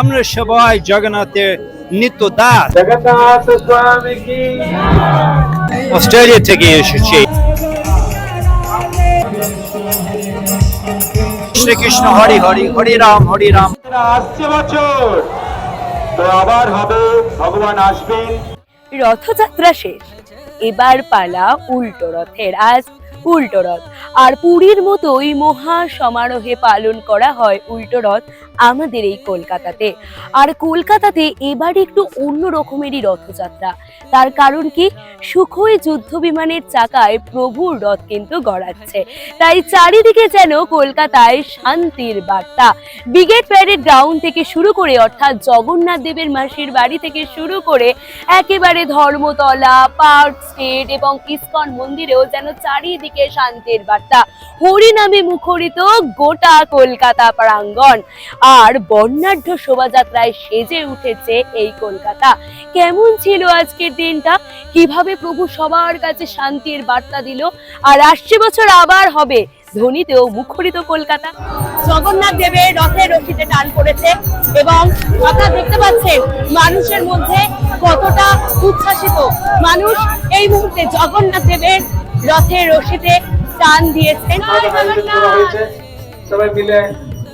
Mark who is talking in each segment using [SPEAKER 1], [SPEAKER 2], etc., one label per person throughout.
[SPEAKER 1] আমরা সবাই জগন্নাথের নিত্য দাস অস্ট্রেলিয়া থেকে এসেছি শ্রীকৃষ্ণ হরি হরি হরি রাম হরি রাম
[SPEAKER 2] আসছে বছর তো আবার হবে ভগবান আসবেন
[SPEAKER 3] রথযাত্রা শেষ এবার পালা উল্টো রথের আজ উল্টো রথ আর পুরীর মতোই মহা সমারোহে পালন করা হয় উল্টো রথ আমাদের এই কলকাতাতে আর কলকাতাতে এবার একটু অন্য রকমেরই রথযাত্রা তার কারণ কি সুখই যুদ্ধ বিমানের চাকায় প্রভুর রথ কিন্তু গড়াচ্ছে তাই চারিদিকে যেন কলকাতায় শান্তির বার্তা ব্রিগেড প্যারেড গ্রাউন্ড থেকে শুরু করে অর্থাৎ জগন্নাথ দেবের মাসির বাড়ি থেকে শুরু করে একেবারে ধর্মতলা পার্ক স্টেট এবং ইস্কন মন্দিরেও যেন চারিদিকে থেকে শান্তির বার্তা হরি নামে মুখরিত গোটা কলকাতা প্রাঙ্গণ আর বর্ণাঢ্য শোভাযাত্রায় সেজে উঠেছে এই কলকাতা কেমন ছিল আজকের দিনটা কিভাবে প্রভু সবার কাছে শান্তির বার্তা দিল আর আসছে বছর আবার হবে ধ্বনিতেও মুখরিত কলকাতা
[SPEAKER 4] জগন্নাথ দেবের রথে রশিতে টান পড়েছে এবং কথা দেখতে পাচ্ছেন মানুষের মধ্যে কতটা উচ্ছ্বাসিত মানুষ এই মুহূর্তে জগন্নাথ দেবের রথের রশিতে টান দিয়েছেন
[SPEAKER 2] সবাই মিলে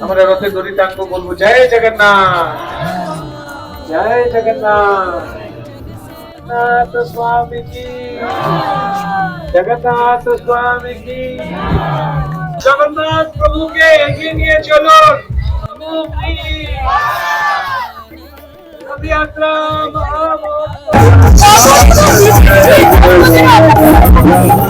[SPEAKER 2] আমরা রথের দড়ি টানবো বলবো জয় জগন্নাথ জয় জগন্নাথ জগন্নাথ স্বামী কি জগন্নাথ প্রভুকে এগিয়ে নিয়ে চলো Rathyatra মহামহ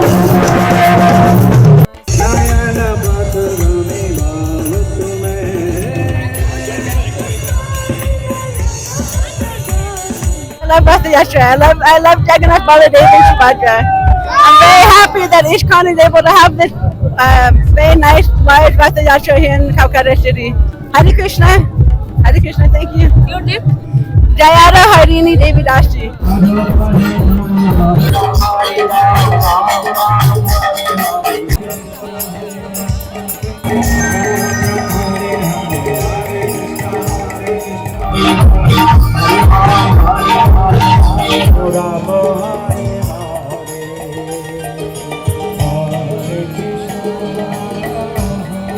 [SPEAKER 5] love Bhakti Yatra. I love I love Jagannath Baladev and Subhadra. I'm very happy that ISKCON is able to have this um, very nice large Bhakti Yatra here in Calcutta city. Hare Krishna. Hare Krishna, thank you. Your name? Jayara Harini Devi Dashi.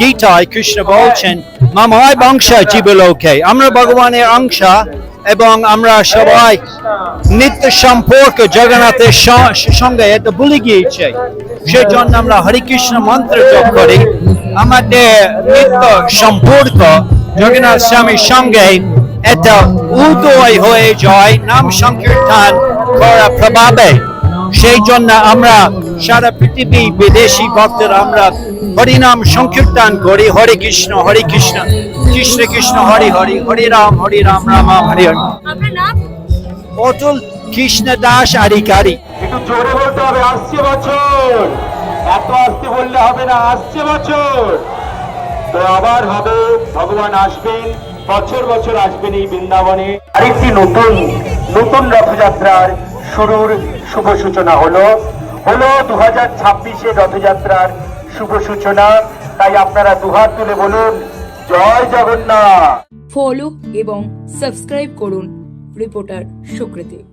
[SPEAKER 1] গীতায় কৃষ্ণ বলছেন মামায় বংশা জীবলোকে আমরা ভগবানের অংশ এবং আমরা সবাই নিত্য সম্পর্ক জগন্নাথের সঙ্গে এটা ভুলে গিয়েছে সেই জন্য আমরা হরিকৃষ্ণ মন্ত্র যোগ করি আমাদের নিত্য সম্পর্ক জগন্নাথ স্বামীর সঙ্গে এটা উদয় হয়ে যায় নাম সংকীর্তন করা প্রভাবে সেই জন্য আমরা সারা পৃথিবী বিদেশি ভক্তের আমরা হরিনাম সংকীর্তন করি হরে কৃষ্ণ হরে কৃষ্ণ কৃষ্ণ কৃষ্ণ হরি হরি হরি রাম হরি রাম রাম রাম হরি হরি অতুল কৃষ্ণ দাস আধিকারী
[SPEAKER 2] একটু জোরে বলতে হবে আসছে বছর এত আসতে বললে হবে না আসছে বছর তো আবার হবে ভগবান আসবেন বছর বছর আসবেন এই বৃন্দাবনে আরেকটি নতুন নতুন রথযাত্রার শুরুর শুভ সূচনা হলো হলো দু হাজার ছাব্বিশে রথযাত্রার শুভ সূচনা তাই আপনারা দুহাত তুলে বলুন জয় জগন্নাথ ফলো এবং সাবস্ক্রাইব করুন রিপোর্টার সুকৃতি